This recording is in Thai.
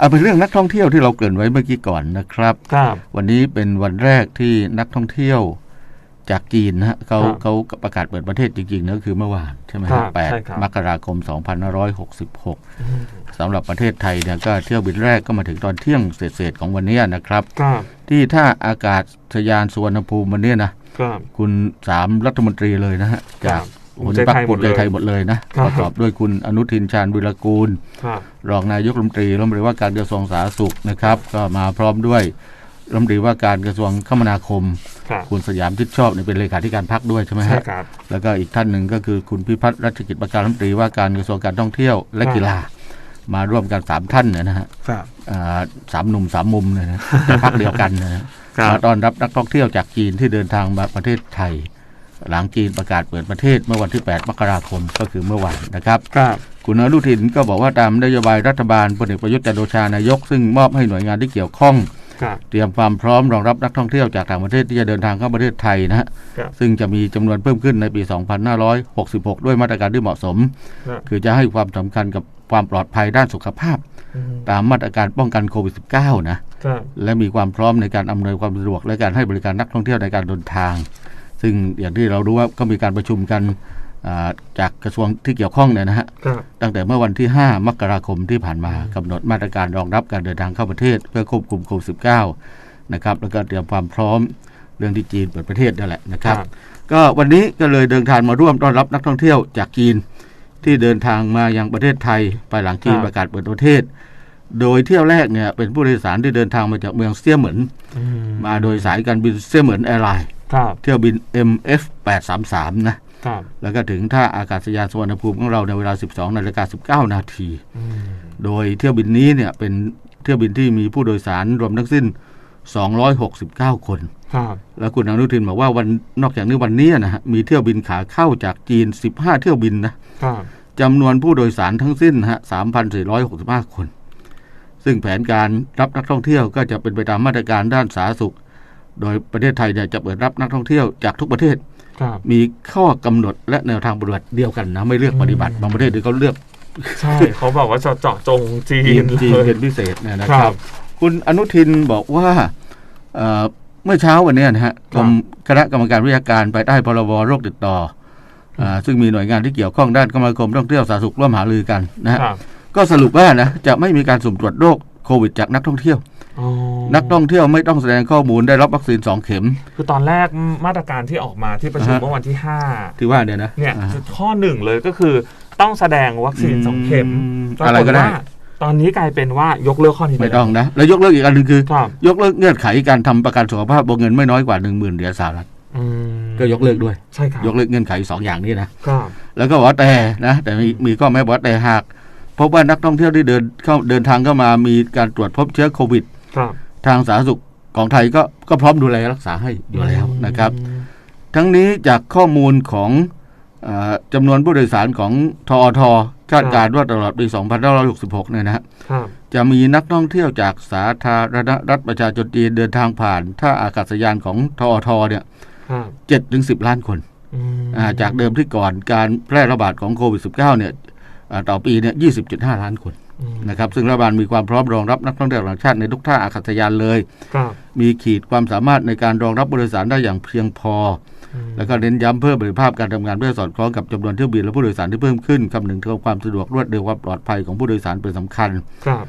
เอาเป็นเรื่องนักท่องเที่ยวที่เราเกริ่นไว้เมื่อกี้ก่อนนะครับ ครับ วันนี้เป็นวันแรกที่นักท่องเที่ยวจากจีนนะฮะเขาครับเขาประกาศเปิดประเทศจริงๆนะก็คือเมื่อวานใช่ไหมครัฮะบแปดใช่ครับ มกราคม 2566สำหรับประเทศไทยเนี่ยก็เที่ยวบินแรกก็มาถึงตอนเที่ยงเศษๆของวันนี้นะครับ ครับที่ท่าอากาศยานสุวรรณภูมิวันนี้นะ ครับ คุณสามรัฐมนตรีเลยนะฮะ ครัจาก บหัวหน้าพรรคภูมิใจไทยหมดเลยนะครับประกอบด้วยคุณอนุทินชาญวิรกูลครับรองนายกรัฐมนตรีรัฐมนตรีว่าการกระทรวงสาธารณสุขนะครับ ก็มาพร้อมด้วยรัฐมนตรีว่าการกระทรวงคมนาคมครับคุณสยามทิศชอบเนี่ยเป็นเลขาธิการพักด้วยใช่ไหมใช่ฮะครับแล้วก็อีกท่านหนึ่งก็คือคุณพิพัฒน์รัชกิจประการรัฐมนตรีว่าการกระทรวงการท่องเที่ยวและกีฬามาร่วมกันสามท่านเนี่ยนะฮะครับอ่าสามหนุ่มสามมุมเลยนะแต่พักเดียวกันนะฮะครับมาต้อนรับนักท่องเที่ยวจากจีนที่เดินทางมาประเทศไทย หลังจีนประกาศเปิดประเทศเมื่อวันที่ 8 มกราคมก็คือเมื่อวานนะครับครับคุณอนุทินก็บอกว่าตามนโยบายรัฐบาลพลเอกประยุทธ์จันทร์โอชานายก ซึ่งมอบให้หน่วยงานที่เกี่ยวข้องครับเตรียมความพร้อมรองรับนักท่องเที่ยวจากต่างประเทศที่จะเดินทางเข้าประเทศไทยนะฮะครับซึ่งจะมีจำนวนเพิ่มขึ้นในปี 2566 ด้วยมาตรการที่เหมาะสมครับคือจะให้ความสำคัญกับความปลอดภัยด้านสุขภาพอืมตามมาตรการป้องกันโควิด -19 นะครับและมีความพร้อมในการอำนวยความสะดวกและการให้บริการนักท่องเที่ยวในการเดินทาง ซึ่งอย่างที่เรารู้ว่าก็มีการประชุมกันอ่าจากกระทรวงที่เกี่ยวข้องเนี่ยนะฮะครับตั้งแต่เมื่อวันที่ 5 มกราคมที่ผ่านมากำหนดมาตรการรองรับการเดินทางเข้าประเทศ เพื่อควบคุมโควิด -19 นะครับแล้วก็เตรียมความพร้อมเรื่องที่จีนเปิดประเทศนั่นแหละนะครับครับ ก็วันนี้ก็เลยเดินทางมาร่วมต้อนรับนักท่องเที่ยวจากจีนที่เดินทางมายังประเทศไทยภายหลังจีนครับประกาศเปิดประเทศ โดยเที่ยวแรกเนี่ยเป็นผู้โดยสารที่เดินทางมาจากเมืองเซี่ยเหมินอืมมาโดยสายการบินเซี่ยเหมินแอร์ไลน์ครับ เที่ยวบิน MF 833นะครับแล้วก็ถึงท่าอากาศยานสุวรรณภูมิของเราในเวลา 12นาฬิกา19 นาทีอืมโดยเที่ยวบินนี้เนี่ยเป็นเที่ยวบินที่มีผู้โดยสารรวมทั้งสิ้น 269 คนครับแล้วคุณอนุทินบอกว่าวันนอกจากนี้วันนี้นะฮะมีเที่ยวบินขาเข้าจากจีน 15 เที่ยวบินนะครับจำนวนผู้โดยสารทั้งสิ้นฮะ3,465 คน ซึ่งแผนการรับนักท่องเที่ยวก็จะเป็นไปตามมาตรการด้านสาธารณสุข โดยประเทศไทยเนี่ยจะเปิดรับนักท่องเที่ยวจากทุกประเทศครับมีข้อกำหนดและแนวทางปฏิบัติเดียวกันนะไม่เลือกปฏิบัติบางประเทศที่เขาเลือกใช่เขาบอกว่าจะเจาะจงจีจีนนจีนเลยเป็นพิเศษเนยนะคครัรับบคุณอนุทินบอกว่าเอ่อเมื่อเช้าวันเนี้ยนะฮะกรมคณะกรรมการวิชาการไปได้พรบโรคติดต่ออ่าซึ่งมีหน่วยงานที่เกี่ยวข้องด้านคมนาคมท่องเที่ยวสาธารณสุขร่วมหารือกันนะฮะครับก็สรุปว่านะจะไม่มีการสุ่มตรวจโรคโควิดจากนักท่องเที่ยวอ๋อ นักท่องเที่ยวไม่ต้องแสดงข้อมูลได้รับวัคซีนสองเข็ม คือตอนแรกมาตรการที่ออกมาที่ประชุมอ่าฮะเมื่อวันที่ห้าที่ว่าเนี่ยนะเนี่ยอ่าฮะข้อหนึ่งเลยก็คือต้องแสดงวัคซีนสองเข็มอืมปาอะไรก็ได้ว่าตอนนี้กลายเป็นว่ายกเลิกข้อนี้ปไม่แล้วต้องนะ แล้วยกเลิกอีกอันหนึ่งคือครับยกเลิกเงื่อนไขการทำประกันสุขภาพวงเงินไม่น้อยกว่า1 0,000เหรียญสหรัฐอืมก็ยกเลิกด้วยใช่ครับยกเลิกเงื่อนไขสองอย่างนี้นะครับแล้วก็บอกว่าแต่นะแต่มีมีข้อแม้บอกว่าแต่หากพบว่านักท่องเที่ยวที่เดินเข้าเดินทางเข้ามามีการตรวจพบเชื้อโควิดครับ ทางสาธารณสุขของไทยก็ก็พร้อมดูแลรักษาให้อยู่แล้วนะครับอืมทั้งนี้จากข้อมูลของเออจำนวนผู้โดยสารของทอทคาดการณ์ว่าตลอดปี 2566 เนี่ยนะฮะครับจะมีนักท่องเที่ยวจากสาธารณรัฐประชาชนจีนเดินทางผ่านท่าอากาศยานของทอทเนี่ยครับเจ็ดถึงสิบล้านคนอืมอ่าจากเดิมที่ก่อนการแพร่ระบาดของโควิด -19 เนี่ยอ่าต่อปีเนี่ย20.5ล้านคนอืม นะครับ ซึ่งรัฐบาลมีความพร้อมรองรับนักท่องเที่ยวต่างชาติในทุกท่าอากาศยานเลยครับมีขีดความสามารถในการรองรับผู้โดยสารได้อย่างเพียงพออืมแล้วก็เน้นย้ำเพิ่มประสิทธิภาพการทำงานเพื่อสอดคล้องกับจำนวนเที่ยวบินและผู้โดยสารที่เพิ่มขึ้นคำนึงถึงความสะดวกรวดเร็วความปลอดภัยของผู้โดยสารเป็นสำคัญครับ